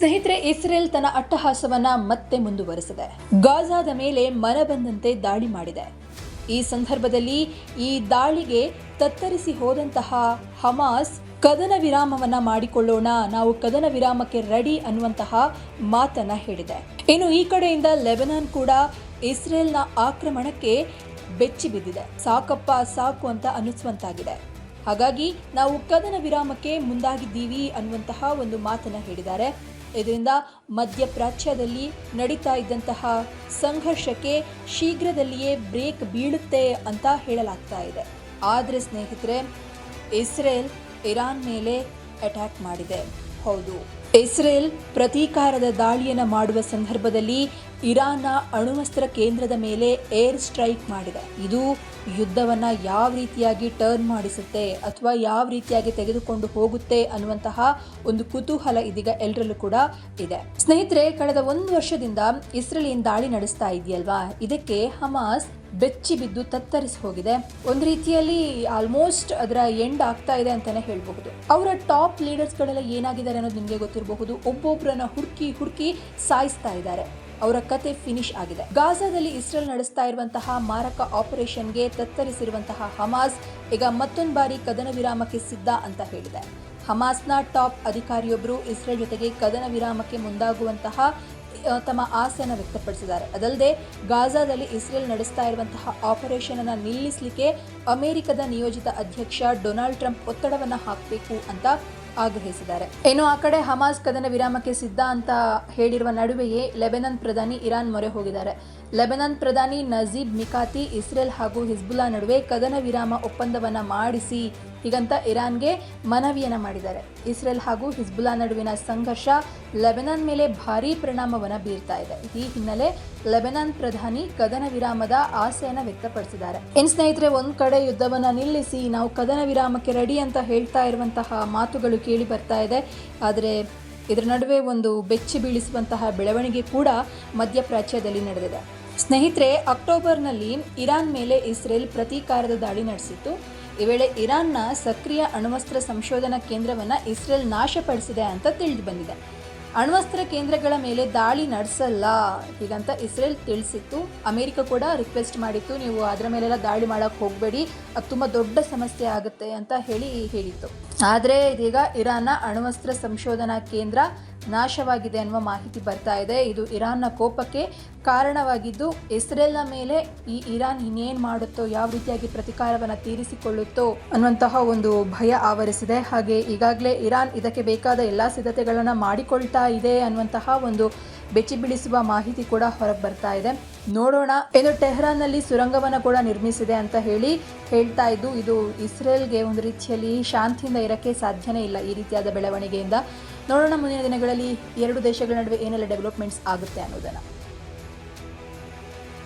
ಸ್ನೇಹಿತರೆ, ಇಸ್ರೇಲ್ ತನ್ನ ಅಟ್ಟಹಾಸವನ್ನ ಮತ್ತೆ ಮುಂದುವರೆಸಿದೆ. ಗಾಜಾದ ಮೇಲೆ ಮನ ಬಂದಂತೆ ದಾಳಿ ಮಾಡಿದೆ. ಈ ಸಂದರ್ಭದಲ್ಲಿ ಈ ದಾಳಿಗೆ ತತ್ತರಿಸಿ ಹೋದಂತಹ ಹಮಾಸ್ ಕದನ ವಿರಾಮವನ್ನ ಮಾಡಿಕೊಳ್ಳೋಣ, ನಾವು ಕದನ ವಿರಾಮಕ್ಕೆ ರೆಡಿ ಅನ್ನುವಂತಹ ಮಾತನ್ನ ಹೇಳಿದೆ. ಇನ್ನು ಈ ಕಡೆಯಿಂದ ಲೆಬನಾನ್ ಕೂಡ ಇಸ್ರೇಲ್ನ ಆಕ್ರಮಣಕ್ಕೆ ಬೆಚ್ಚಿ ಬಿದ್ದಿದೆ. ಸಾಕಪ್ಪ, ಸಾಕು ಅಂತ ಅನ್ನಿಸುವಂತಾಗಿದೆ. ಹಾಗಾಗಿ ನಾವು ಕದನ ವಿರಾಮಕ್ಕೆ ಮುಂದಾಗಿದ್ದೀವಿ ಅನ್ನುವಂತಹ ಒಂದು ಮಾತನ್ನ ಹೇಳಿದ್ದಾರೆ. ಇದರಿಂದ ಮಧ್ಯಪ್ರಾಚ್ಯದಲ್ಲಿ ನಡೀತಾ ಇದ್ದಂತಹ ಸಂಘರ್ಷಕ್ಕೆ ಶೀಘ್ರದಲ್ಲಿಯೇ ಬ್ರೇಕ್ ಬೀಳುತ್ತೆ ಅಂತ ಹೇಳಲಾಗ್ತಾ ಇದೆ. ಆದರೆ ಸ್ನೇಹಿತರೆ, ಇಸ್ರೇಲ್ ಇರಾನ್ ಮೇಲೆ ಅಟ್ಯಾಕ್ ಮಾಡಿದೆ. ಹೌದು. ಇಸ್ರೇಲ್ ಪ್ರತೀಕಾರದ ದಾಳಿಯನ್ನು ಮಾಡುವ ಸಂದರ್ಭದಲ್ಲಿ ಇರಾನ್ನ ಅಣುವಸ್ತ್ರ ಕೇಂದ್ರದ ಮೇಲೆ ಏರ್ ಸ್ಟ್ರೈಕ್ ಮಾಡಿದೆ. ಇದು ಯುದ್ಧವನ್ನು ಯಾವ ರೀತಿಯಾಗಿ ಟರ್ನ್ ಮಾಡಿಸುತ್ತೆ ಅಥವಾ ಯಾವ ರೀತಿಯಾಗಿ ತೆಗೆದುಕೊಂಡು ಹೋಗುತ್ತೆ ಅನ್ನುವಂತಹ ಒಂದು ಕುತೂಹಲ ಇದೀಗ ಎಲ್ಲರಲ್ಲೂ ಕೂಡ ಇದೆ. ಸ್ನೇಹಿತರೆ, ಕಳೆದ ಒಂದು ವರ್ಷದಿಂದ ಇಸ್ರೇಲ್ ದಾಳಿ ನಡೆಸ್ತಾ ಇದೆಯಲ್ವಾ? ಇದಕ್ಕೆ ಹಮಾಸ್ ಬೆಚ್ಚಿ ಬಿದ್ದು ತತ್ತರಿಸಿ ಹೋಗಿದೆ. ಒಂದು ರೀತಿಯಲ್ಲಿ ಆಲ್ಮೋಸ್ಟ್ ಅದರ ಎಂಡ್ ಆಗ್ತಾ ಇದೆ ಅಂತಾನೆ ಹೇಳಬಹುದು. ಅವರ ಟಾಪ್ ಲೀಡರ್ಸ್ಗಳೆಲ್ಲ ಏನಾಗಿದ್ದಾರೆ ಅನ್ನೋದು ನಿಮಗೆ ಗೊತ್ತಿರಬಹುದು. ಒಬ್ಬೊಬ್ಬರನ್ನ ಹುಡುಕಿ ಹುಡುಕಿ ಸಾಯಿಸ್ತಾ ಇದ್ದಾರೆ. ಅವರ ಕತೆ ಫಿನಿಶ್ ಆಗಿದೆ. ಗಾಜಾದಲ್ಲಿ ಇಸ್ರೇಲ್ ನಡೆಸ್ತಾ ಇರುವಂತಹ ಮಾರಕ ಆಪರೇಷನ್ಗೆ ತತ್ತರಿಸಿರುವಂತಹ ಹಮಾಸ್ ಈಗ ಮತ್ತೊಂದು ಬಾರಿ ಕದನ ವಿರಾಮಕ್ಕೆ ಸಿದ್ಧ ಅಂತ ಹೇಳಿದೆ. ಹಮಾಸ್ನ ಟಾಪ್ ಅಧಿಕಾರಿಯೊಬ್ಬರು ಇಸ್ರೇಲ್ ಜೊತೆಗೆ ಕದನ ವಿರಾಮಕ್ಕೆ ಮುಂದಾಗುವಂತಹ ತಮ್ಮ ಆಸೆಯನ್ನು ವ್ಯಕ್ತಪಡಿಸಿದ್ದಾರೆ. ಅದಲ್ಲದೆ ಗಾಜಾದಲ್ಲಿ ಇಸ್ರೇಲ್ ನಡೆಸ್ತಾ ಇರುವಂತಹ ಆಪರೇಷನ್ ಅನ್ನು ನಿಲ್ಲಿಸಲಿಕ್ಕೆ ಅಮೆರಿಕದ ನಿಯೋಜಿತ ಅಧ್ಯಕ್ಷ ಡೊನಾಲ್ಡ್ ಟ್ರಂಪ್ ಒತ್ತಡವನ್ನ ಹಾಕಬೇಕು ಅಂತ ಆಗ್ರಹಿಸಿದ್ದಾರೆ. ಏನು ಆ ಕಡೆ ಹಮಾಸ್ ಕದನ ವಿರಾಮಕ್ಕೆ ಸಿದ್ಧ ಅಂತ ಹೇಳಿರುವ ನಡುವೆಯೇ ಲೆಬನನ್ ಪ್ರಧಾನಿ ಇರಾನ್ ಮೊರೆ ಹೋಗಿದ್ದಾರೆ. ಲೆಬನನ್ ಪ್ರಧಾನಿ ನಜೀಬ್ ಮಿಕಾತಿ, ಇಸ್ರೇಲ್ ಹಾಗೂ ಹಿಜ್ಬುಲ್ಲಾ ನಡುವೆ ಕದನ ವಿರಾಮ ಒಪ್ಪಂದವನ್ನ ಮಾಡಿಸಿ ಹೀಗಂತ ಇರಾನ್ಗೆ ಮನವಿಯನ್ನು ಮಾಡಿದ್ದಾರೆ. ಇಸ್ರೇಲ್ ಹಾಗೂ ಹಿಜ್ಬುಲಾ ನಡುವಿನ ಸಂಘರ್ಷ ಲೆಬನಾನ್ ಮೇಲೆ ಭಾರೀ ಪರಿಣಾಮವನ್ನು ಬೀರ್ತಾ ಇದೆ. ಈ ಹಿನ್ನೆಲೆ ಲೆಬನಾನ್ ಪ್ರಧಾನಿ ಕದನ ವಿರಾಮದ ಆಸೆಯನ್ನು ವ್ಯಕ್ತಪಡಿಸಿದ್ದಾರೆ. ಇನ್ ಸ್ನೇಹಿತರೆ, ಒಂದ್ ಕಡೆ ಯುದ್ಧವನ್ನ ನಿಲ್ಲಿಸಿ ನಾವು ಕದನ ವಿರಾಮಕ್ಕೆ ರೆಡಿ ಅಂತ ಹೇಳ್ತಾ ಇರುವಂತಹ ಮಾತುಗಳು ಕೇಳಿ ಬರ್ತಾ ಇದೆ. ಆದರೆ ಇದರ ನಡುವೆ ಒಂದು ಬೆಚ್ಚಿ ಬೀಳಿಸುವಂತಹ ಬೆಳವಣಿಗೆ ಕೂಡ ಮಧ್ಯಪ್ರಾಚ್ಯದಲ್ಲಿ ನಡೆದಿದೆ. ಸ್ನೇಹಿತರೆ, ಅಕ್ಟೋಬರ್ನಲ್ಲಿ ಇರಾನ್ ಮೇಲೆ ಇಸ್ರೇಲ್ ಪ್ರತೀಕಾರದ ದಾಳಿ ನಡೆಸಿತ್ತು. ಈ ವೇಳೆ ಇರಾನ್ನ ಸಕ್ರಿಯ ಅಣ್ವಸ್ತ್ರ ಸಂಶೋಧನಾ ಕೇಂದ್ರವನ್ನು ಇಸ್ರೇಲ್ ನಾಶಪಡಿಸಿದೆ ಅಂತ ತಿಳಿದು ಬಂದಿದೆ. ಅಣ್ವಸ್ತ್ರ ಕೇಂದ್ರಗಳ ಮೇಲೆ ದಾಳಿ ನಡೆಸಲ್ಲ, ಹೀಗಂತ ಇಸ್ರೇಲ್ ತಿಳಿಸಿತ್ತು. ಅಮೆರಿಕ ಕೂಡ ರಿಕ್ವೆಸ್ಟ್ ಮಾಡಿತ್ತು, ನೀವು ಅದರ ಮೇಲೆಲ್ಲ ದಾಳಿ ಮಾಡೋಕ್ಕೆ ಹೋಗಬೇಡಿ, ಅದು ತುಂಬ ದೊಡ್ಡ ಸಮಸ್ಯೆ ಆಗುತ್ತೆ ಅಂತ ಹೇಳಿ ಹೇಳಿತ್ತು. ಆದರೆ ಇದೀಗ ಇರಾನ್ನ ಅಣ್ವಸ್ತ್ರ ಸಂಶೋಧನಾ ಕೇಂದ್ರ ನಾಶವಾಗಿದೆ ಅನ್ನುವ ಮಾಹಿತಿ ಬರ್ತಾ ಇದೆ. ಇದು ಇರಾನ್ನ ಕೋಪಕ್ಕೆ ಕಾರಣವಾಗಿದ್ದು, ಇಸ್ರೇಲ್ನ ಮೇಲೆ ಈ ಇರಾನ್ ಇನ್ನೇನು ಮಾಡುತ್ತೋ, ಯಾವ ರೀತಿಯಾಗಿ ಪ್ರತಿಕಾರವನ್ನು ತೀರಿಸಿಕೊಳ್ಳುತ್ತೋ ಅನ್ನುವಂತಹ ಒಂದು ಭಯ ಆವರಿಸಿದೆ. ಹಾಗೆ ಈಗಾಗಲೇ ಇರಾನ್ ಇದಕ್ಕೆ ಬೇಕಾದ ಎಲ್ಲ ಸಿದ್ಧತೆಗಳನ್ನು ಮಾಡಿಕೊಳ್ತಾ ಇದೆ ಅನ್ನುವಂತಹ ಒಂದು ಬೆಚ್ಚಿ ಬಿಡಿಸುವ ಮಾಹಿತಿ ಕೂಡ ಹೊರಗೆ ಬರ್ತಾ ಇದೆ. ನೋಡೋಣ. ಇನ್ನು ಟೆಹರಾನ್ನಲ್ಲಿ ಸುರಂಗವನ್ನು ಕೂಡ ನಿರ್ಮಿಸಿದೆ ಅಂತ ಹೇಳಿ ಹೇಳ್ತಾ ಇದ್ದು, ಇದು ಇಸ್ರೇಲ್ಗೆ ಒಂದು ರೀತಿಯಲ್ಲಿ ಶಾಂತಿಯಿಂದ ಇರಕ್ಕೆ ಸಾಧ್ಯನೇ ಇಲ್ಲ ಈ ರೀತಿಯಾದ ಬೆಳವಣಿಗೆಯಿಂದ. ನೋಡೋಣ ಮುಂದಿನ ದಿನಗಳಲ್ಲಿ ಎರಡು ದೇಶಗಳ ನಡುವೆ ಏನೆಲ್ಲ ಡೆವಲಪ್ಮೆಂಟ್ಸ್ ಆಗುತ್ತೆ ಅನ್ನೋದನ್ನು.